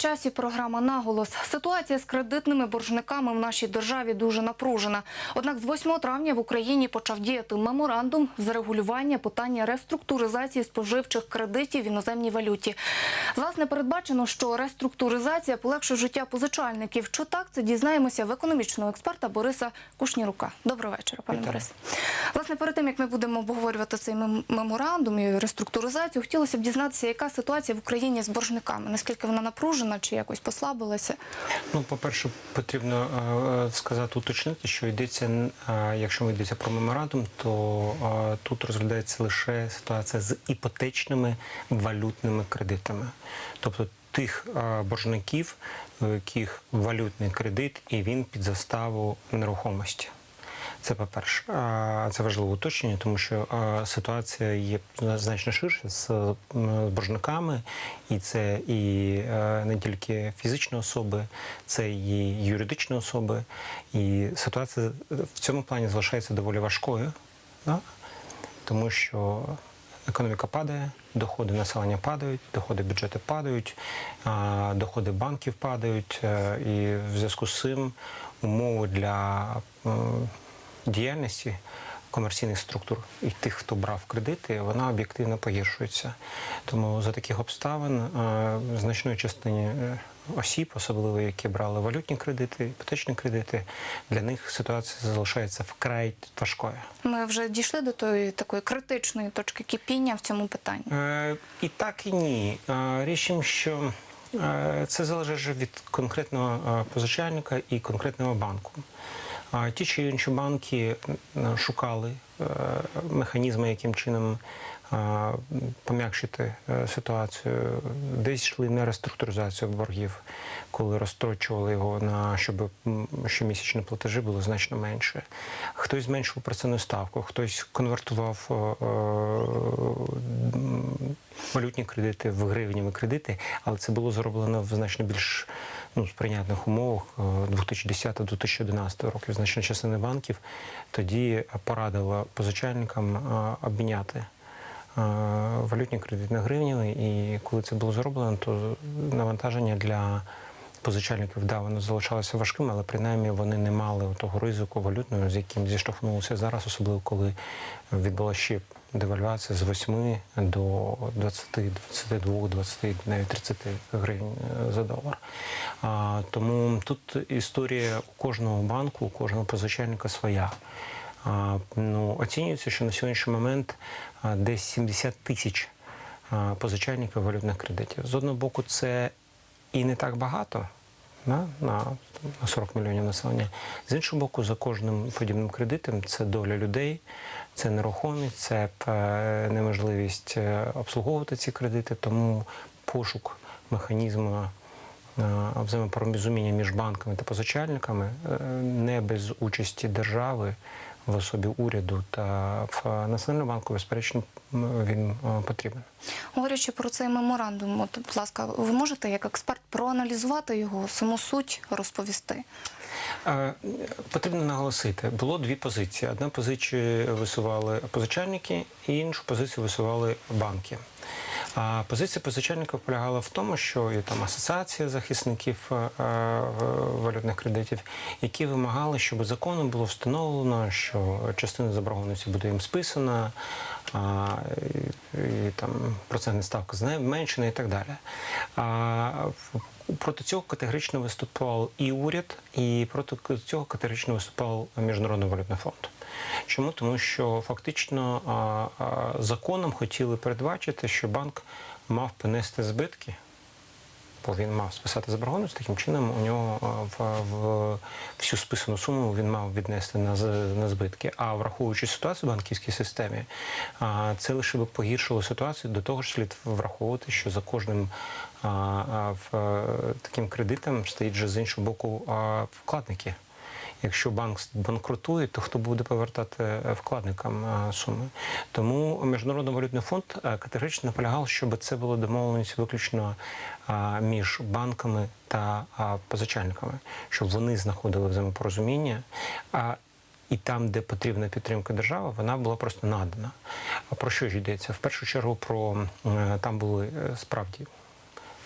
часі програма наголос. Ситуація з кредитними боржниками в нашій державі дуже напружена. Однак з 8 травня в Україні почав діяти меморандум з регулювання питання реструктуризації споживчих кредитів в іноземній валюті. Власне, передбачено, що реструктуризація полегшить життя позичальників. Чи так це дізнаємося в економічного експерта Бориса Кушнірука. Доброго вечора, пане Борис. Власне, перед тим як ми будемо обговорювати цей меморандум і реструктуризацію, хотілося б дізнатися, яка ситуація в Україні з боржниками, наскільки вона напружена чи якось послабилася. Ну, по-перше, потрібно е, сказати, уточнити, що йдеться, е, якщо ми йдеться про меморандум, то е, тут розглядається лише ситуація з іпотечними валютними кредитами. Тобто тих е, боржників, у яких валютний кредит, і він під заставу нерухомості. Це по-перше, це важливе уточнення, тому що ситуація є значно ширша з боржниками, і це і е, не тільки фізичні особи, це і юридичні особи. І ситуація в цьому плані залишається доволі важкою, да? тому що економіка падає, доходи населення падають, доходи бюджету падають, доходи банків падають, е, і в зв'язку з цим умови для діяльності комерційних структур і тих, хто брав кредити, вона об'єктивно погіршується. Тому за таких обставин е, значної частині е, осіб, особливо які брали валютні кредити, іпотечні кредити, для них ситуація залишається вкрай важкою. Ми вже дійшли до тої такої критичної точки кипіння в цьому питанні. Е, І так і ні. Річ що це залежить від конкретного позичальника і конкретного банку. А Ті чи інші банки е, шукали е, механізми, яким чином е, пом'якшити ситуацію. Десь йшли на реструктуризацію боргів, коли розстрочували його на щоб щомісячні платежі було значно менше. Хтось зменшував процентну ставку, хтось конвертував валютні кредити в гривневі кредити, але це було зроблено в значно більш ну, сприйнятних умовах е, 2010-2011 років. Значна частина банків тоді порадила позичальникам е, обміняти е, валютні кредити на гривні, і коли це було зроблено, то навантаження для позичальників да, воно залишалося важким, але принаймні вони не мали того ризику валютного, з яким зіштовхнулися зараз, особливо коли відбулася ще девальвація з 8 до 20, 22, 20, навіть 30 гривень е, за долар. А, тому тут історія у кожного банку, у кожного позичальника своя. А, ну, оцінюється, що на сьогоднішній момент а, десь 70 тисяч позичальників валютних кредитів. З одного боку, це і не так багато на, на 40 мільйонів населення. З іншого боку, за кожним подібним кредитом це доля людей, це нерухомість, це е, неможливість е, обслуговувати ці кредити, тому пошук механізму е, взаємопорозуміння між банками та позичальниками не без участі держави в особі уряду та в Національному банку, безперечно, він е, потрібен. Говорячи про цей меморандум, от, будь ласка, ви можете як експерт проаналізувати його, саму суть розповісти? Е, Потрібно наголосити, було дві позиції. Одна позиція висували позичальники, і іншу позицію висували банки. А позиція позичальника полягала в тому, що є там асоціація захисників е, е, валютних кредитів, які вимагали, щоб законом було встановлено, що частина заборгованості буде їм списана, а, і, і там процентна ставка зменшена і так далі. А, Проти цього категорично виступав і уряд, і проти цього категорично виступав Міжнародний валютний фонд. Чому? Тому що фактично законом хотіли передбачити, що банк мав понести збитки, бо він мав списати заборгованість, таким чином у нього в, в всю списану суму він мав віднести на, на збитки. А враховуючи ситуацію в банківській системі, це лише би погіршило ситуацію. До того ж слід враховувати, що за кожним а, а, в, таким кредитом стоїть же з іншого боку а, вкладники. Якщо банк банкрутує, то хто буде повертати е, вкладникам е, суми? Тому Міжнародний валютний фонд е, категорично наполягав, щоб це було домовленість виключно між банками та позичальниками, щоб вони знаходили взаємопорозуміння. І там, де потрібна підтримка держави, вона була просто надана. Про що ж йдеться? В першу чергу про там були справді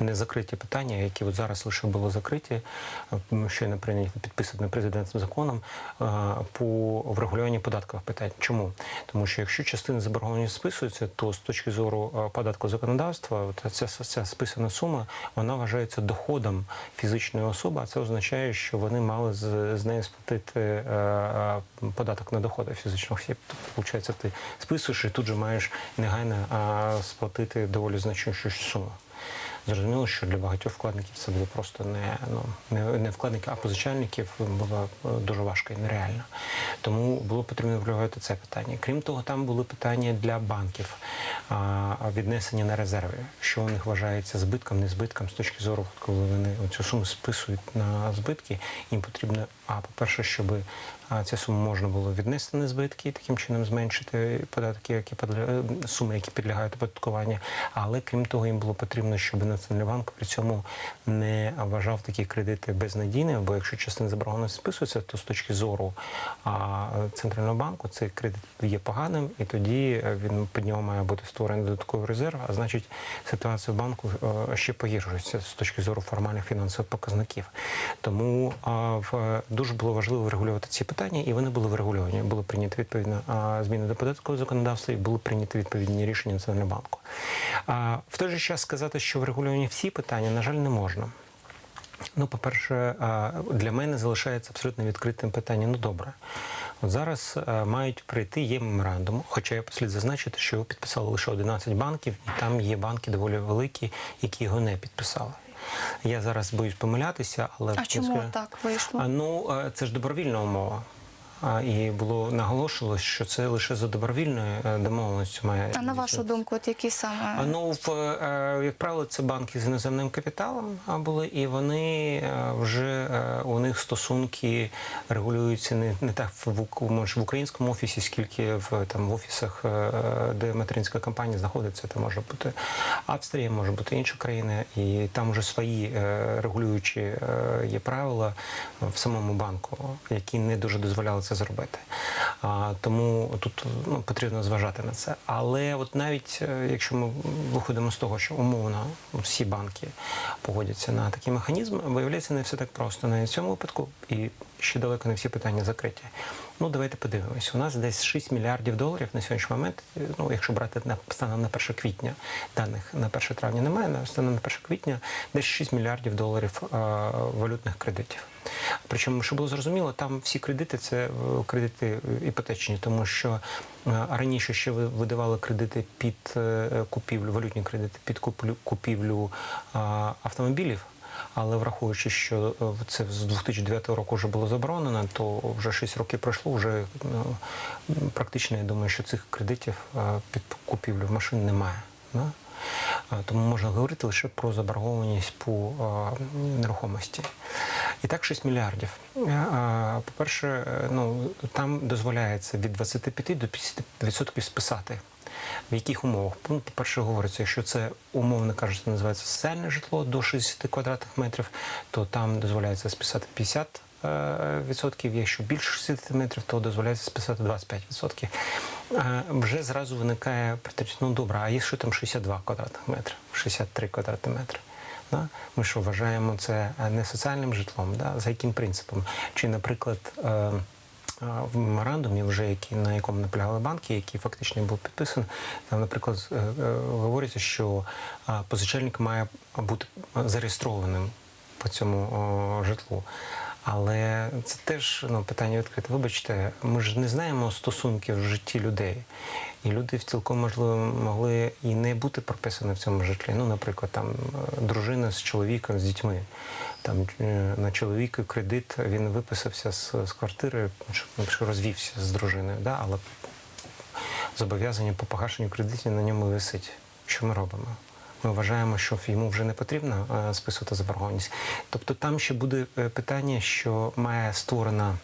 незакриті питання, які от зараз лише були закриті, е, щойно прийняті підписаним президентом законом е, по врегулюванню податкових питань. Чому? Тому що якщо частина заборгованості списується, то з точки зору е, податкового законодавства, ця, ця списана сума вона вважається доходом фізичної особи, а це означає, що вони мали з, з неї сплатити податок на доходи фізичних осіб. Тобто, виходить, ти списуєш і тут же маєш негайно сплатити доволі значущу суму. Зрозуміло, що для багатьох вкладників це буде просто не, ну, не, не вкладників, а позичальників було е, дуже важко і нереально. Тому було потрібно врегулювати це питання. Крім того, там були питання для банків віднесення на резерви, що у них вважається збитком, не збитком з точки зору, коли вони цю суму списують на збитки, їм потрібно, а по-перше, щоб а, цю суму можна було віднести на збитки таким чином зменшити податки, які підля- е, суми, які підлягають оподаткуванню. Але крім того, їм було потрібно, щоб Національний банк при цьому не вважав такі кредити безнадійними, бо якщо частина заборгованості списується, то з точки зору а, центрального банку цей кредит є поганим, і тоді е, він під нього має бути створений додатковий резерв. А значить, ситуація в банку е, ще погіршується з точки зору формальних фінансових показників. Тому а, в дуже було важливо врегулювати ці питання, і вони були врегульовані. Було прийнято відповідно зміни до податкового законодавства, і були прийняті відповідні рішення Національного банку. В той же час сказати, що врегульовані всі питання, на жаль, не можна. Ну, по-перше, для мене залишається абсолютно відкритим питання. Ну добре, от зараз мають прийти є меморандум. Хоча я послід зазначити, що його підписали лише 11 банків, і там є банки доволі великі, які його не підписали. Я зараз боюсь помилятися, але А чому так вийшло? а, ну, е, це ж добровільна умова. І було наголошувалось, що це лише за добровільною е, домовленістю має. А на вашу думку, от які саме Ну, в, е, як правило, це банки з іноземним капіталом були, і вони е, вже е, у них стосунки регулюються не, не так в, може, в українському офісі, скільки в там в офісах, е, де материнська компанія знаходиться. Це може бути Австрія, може бути інша країна, і там вже свої е, регулюючі е, є правила в самому банку, які не дуже дозволяли це зробити. А, тому тут ну, потрібно зважати на це. Але от навіть е, якщо ми виходимо з того, що умовно всі банки погодяться на такий механізм, виявляється не все так просто в цьому випадку, і ще далеко не всі питання закриті. Ну давайте подивимось. У нас десь 6 мільярдів доларів на сьогоднішній момент. е, Ну, якщо брати на станом на 1 квітня, даних на 1 травня немає, на станом на 1 квітня десь 6 мільярдів доларів е, валютних кредитів. Причому, щоб було зрозуміло, там всі кредити це е, кредити іпотечні, тому що раніше ще ви- видавали кредити під купівлю, валютні кредити під купівлю автомобілів. Але враховуючи, що е, це з 2009 року вже було заборонено, то вже 6 років пройшло. Вже ну, практично я думаю, що цих кредитів е, під купівлю машин немає. Е, Тому можна говорити лише про заборгованість по е, нерухомості. І так 6 мільярдів. Е, е, По-перше, е, ну, там дозволяється від 25 до 50% списати. В яких умовах? Ну, по-перше, говориться, якщо це умовно кажуть, називається соціальне житло до 60 квадратних метрів, то там дозволяється списати 50 е, відсотків. Якщо більше 60 метрів, то дозволяється списати 25 відсотків. Е, Вже зразу виникає питання, ну добре, а якщо там 62 квадратних метри, 63 квадратні метри? Да? Ми що вважаємо це е, не соціальним житлом? Да? За яким принципом? Чи, наприклад, в меморандумі, вже які на якому наполягали банки, який фактично був підписаний, там, наприклад, е, е, говориться, що позичальник має бути зареєстрованим по цьому житлу. Але це теж ну, питання відкрите. Вибачте, ми ж не знаємо стосунків в житті людей. І люди цілком можливо могли і не бути прописані в цьому житлі. Ну, наприклад, там е, дружина з чоловіком, з дітьми. Там е, на чоловіка кредит він виписався з, з квартири, що, розвівся з дружиною, да? але зобов'язання по погашенню кредитів на ньому висить. Що ми робимо? Ми вважаємо, що йому вже не потрібно е, списувати заборгованість. Тобто там ще буде е, питання, що має створена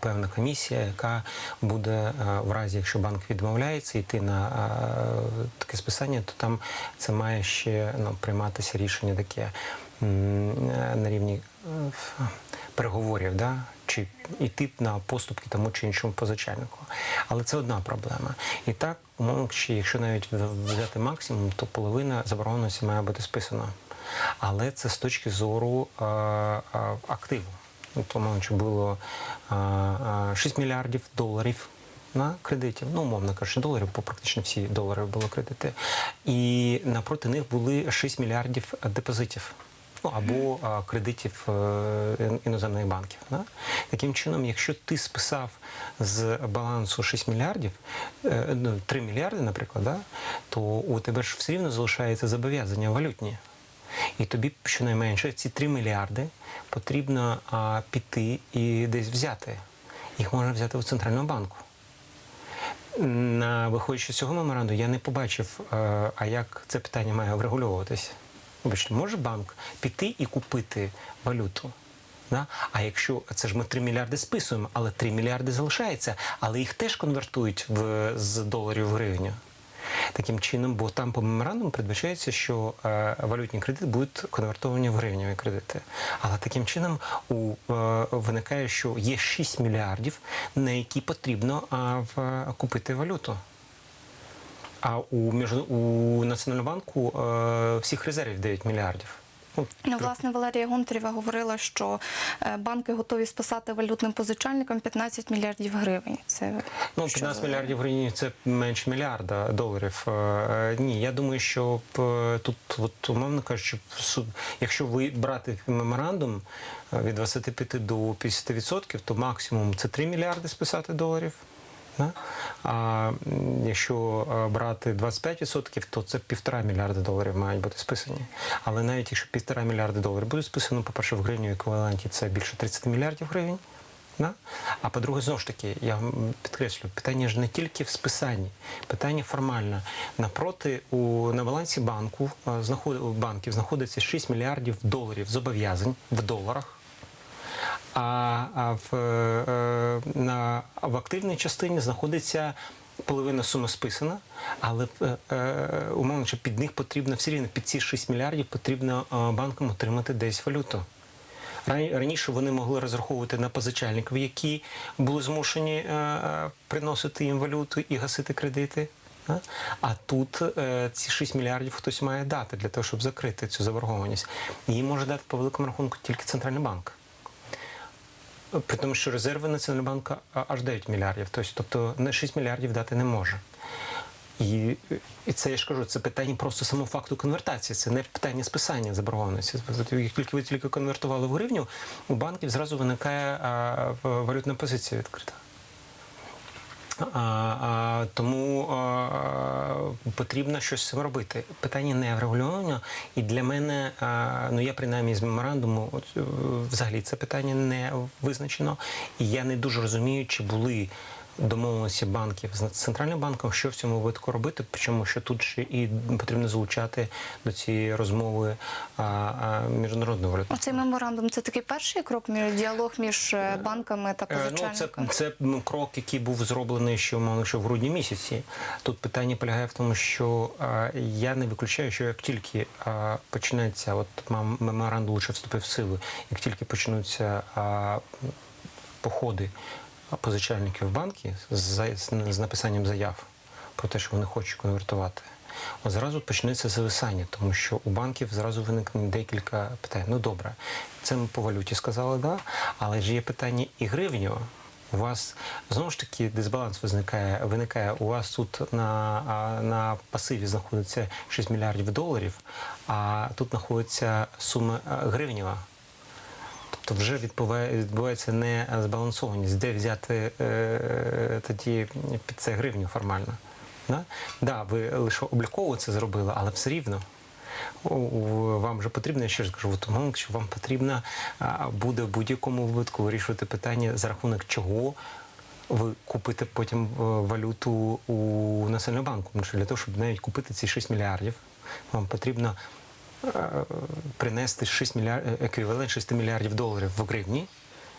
певна комісія, яка буде в разі, якщо банк відмовляється йти на таке списання, то там це має ще ну, прийматися рішення таке на рівні е, переговорів, да? чи йти на поступки тому чи іншому позичальнику. Але це одна проблема. І так, умовно, якщо навіть взяти максимум, то половина заборгованості має бути списана. але це з точки зору е, е, активу. Тому що було е, 6 мільярдів доларів на кредитів, ну умовно кажучи, доларів, бо практично всі долари були кредити. І напроти них були 6 мільярдів депозитів. Ну, або а, кредитів е, іноземних банків. Да? Таким чином, якщо ти списав з балансу 6 мільярдів, е, ну, 3 мільярди, наприклад, да? то у тебе ж все рівно залишається зобов'язання валютні. І тобі щонайменше ці 3 мільярди потрібно а, піти і десь взяти. Їх можна взяти у центральному банку. На виходячи з цього меморанду, я не побачив, е, а як це питання має врегульовуватися. Вибачте, може банк піти і купити валюту? Да? А якщо це ж ми 3 мільярди списуємо, але 3 мільярди залишається, але їх теж конвертують в, з доларів в гривню. Таким чином, бо там по меморандуму передбачається, що е, валютні кредити будуть конвертовані в гривневі кредити. Але таким чином у, е, виникає, що є 6 мільярдів, на які потрібно а, в, купити валюту. А у, між, у Національному банку е, всіх резервів 9 мільярдів. Ну, Ну, власне, Валерія Гонтарєва говорила, що е, банки готові списати валютним позичальникам 15 мільярдів гривень. Це Ну, що 15 ви- мільярдів гривень це менше мільярда доларів. Е, Ні, я думаю, що тут, от, умовно кажучи, якщо ви брати меморандум від 25 до 50%, то максимум це 3 мільярди списати доларів. Да? А якщо е, брати 25%, то це півтора мільярда доларів мають бути списані. Але навіть якщо півтора мільярда доларів буде списано, по-перше, в гривні еквіваленті це більше 30 мільярдів гривень. Да? А по-друге, знову ж таки, я вам підкреслю, питання ж не тільки в списанні, питання формальне. Напроти у на балансі банку е, знаход, банків знаходиться 6 мільярдів доларів зобов'язань в доларах. А, в, е, на, в активній частині знаходиться половина суми списана, але е, е, умовно, що під них потрібно все рівно, під ці 6 мільярдів потрібно е, банкам отримати десь валюту. Раніше вони могли розраховувати на позичальників, які були змушені е, е, приносити їм валюту і гасити кредити. А тут е, ці 6 мільярдів хтось має дати для того, щоб закрити цю заборгованість. Її може дати по великому рахунку тільки центральний банк. При тому, що резерви Національного банку аж 9 мільярдів. Тобто, на не 6 мільярдів дати не може. І, і це я ж кажу, це питання просто самого факту конвертації, це не питання списання заборгованості. Як тільки ви тільки конвертували в гривню, у банків зразу виникає валютна позиція відкрита. А, а, тому а, потрібно щось з цим робити. Питання не врегульовано, і для мене, а, ну я принаймні з меморандуму, от, е, взагалі це питання не визначено. І я не дуже розумію, чи були домовленості банків з центральним банком, що в цьому випадку робити. Причому що тут ще і потрібно залучати до цієї розмови міжнародну валюту. Оцей меморандум це такий перший крок між діалог між е, банками та Е, Ну, це, це крок, який був зроблений ще мало що в грудні місяці. Тут питання полягає в тому, що е, я не виключаю, що як тільки е, почнеться, от мем- меморандум лише вступив в силу, як тільки почнуться е, походи позичальників банки з, написанням заяв про те, що вони хочуть конвертувати. От зразу почнеться зависання, тому що у банків зразу виникне декілька питань. Ну добре, це ми по валюті сказали, да, але ж є питання і гривню. У вас знову ж таки дисбаланс виникає. Виникає у вас тут на, на пасиві знаходиться 6 мільярдів доларів, а тут знаходиться сума а, гривнева. Тобто вже відбувається не збалансованість, де взяти е, тоді під це гривню формально. Да? Да, ви лише обліково це зробили, але все рівно. Вам же потрібно, я ще ж кажу, тому що вам потрібно буде в будь-якому випадку вирішувати питання, за рахунок чого ви купите потім е, валюту у Національному банку. Тому що для того, щоб навіть купити ці 6 мільярдів, вам потрібно е, принести 6 мільярдів, еквівалент 6 мільярдів доларів в гривні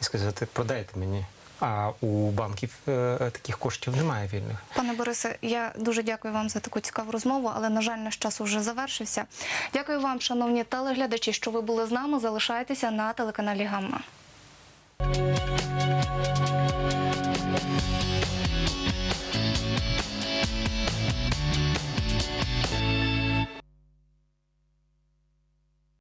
і сказати, продайте мені. А у банків е, таких коштів немає вільних. Пане Борисе, я дуже дякую вам за таку цікаву розмову, але на жаль, наш час уже завершився. Дякую вам, шановні телеглядачі, що ви були з нами. Залишайтеся на телеканалі Гамма.